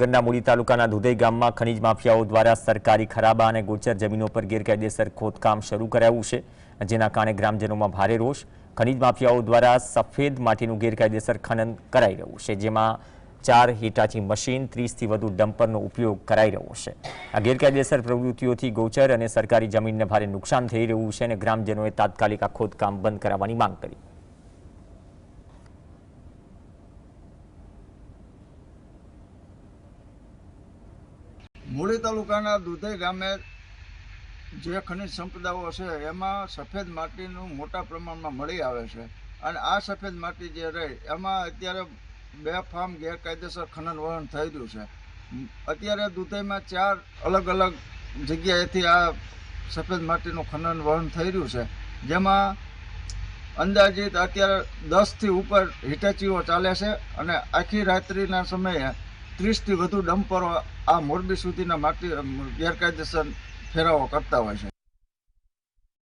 ગરના મૂડી તાલુકાના દુધઈ ગામમાં ખનીજ માફિયાઓ દ્વારા સરકારી ખરાબા અને ગોચર જમીનો પર ગેરકાયદેસર ખોદકામ શરૂ કરાયું છે, જેના કારણે ગ્રામજનોમાં ભારે રોષ. ખનીજ માફિયાઓ દ્વારા સફેદ માટીનું ગેરકાયદેસર ખનન કરાઈ રહ્યું છે, જેમાં ચાર હિટાચી મશીન ત્રીસથી વધુ ડમ્પરનો ઉપયોગ કરાઈ રહ્યો છે. આ ગેરકાયદેસર પ્રવૃત્તિઓથી ગોચર અને સરકારી જમીનને ભારે નુકસાન થઈ રહ્યું છે અને ગ્રામજનોએ તાત્કાલિક આ ખોદકામ બંધ કરાવવાની માંગ કરી. મૂળી તાલુકાના દુધઈ ગામે જે ખનિજ સંપદાઓ છે, એમાં સફેદ માટીનું મોટા પ્રમાણમાં મળી આવે છે. અને આ સફેદ માટી જે રહી, એમાં અત્યારે બે ફાર્મ ગેરકાયદેસર ખનન વહન થઈ રહ્યું છે. અત્યારે દુધઈમાં ચાર અલગ અલગ જગ્યાએથી આ સફેદ માટીનું ખનન વહન થઈ રહ્યું છે. જેમાં અંદાજિત અત્યારે દસથી ઉપર હિટાચીઓ ચાલે છે અને આખી રાત્રિના સમયે ત્રીસથી વધુ ડમ્પરો આ મોરબી સુધીના માટી ગેરકાયદેસર ફેરાવો કરતા હોય છે.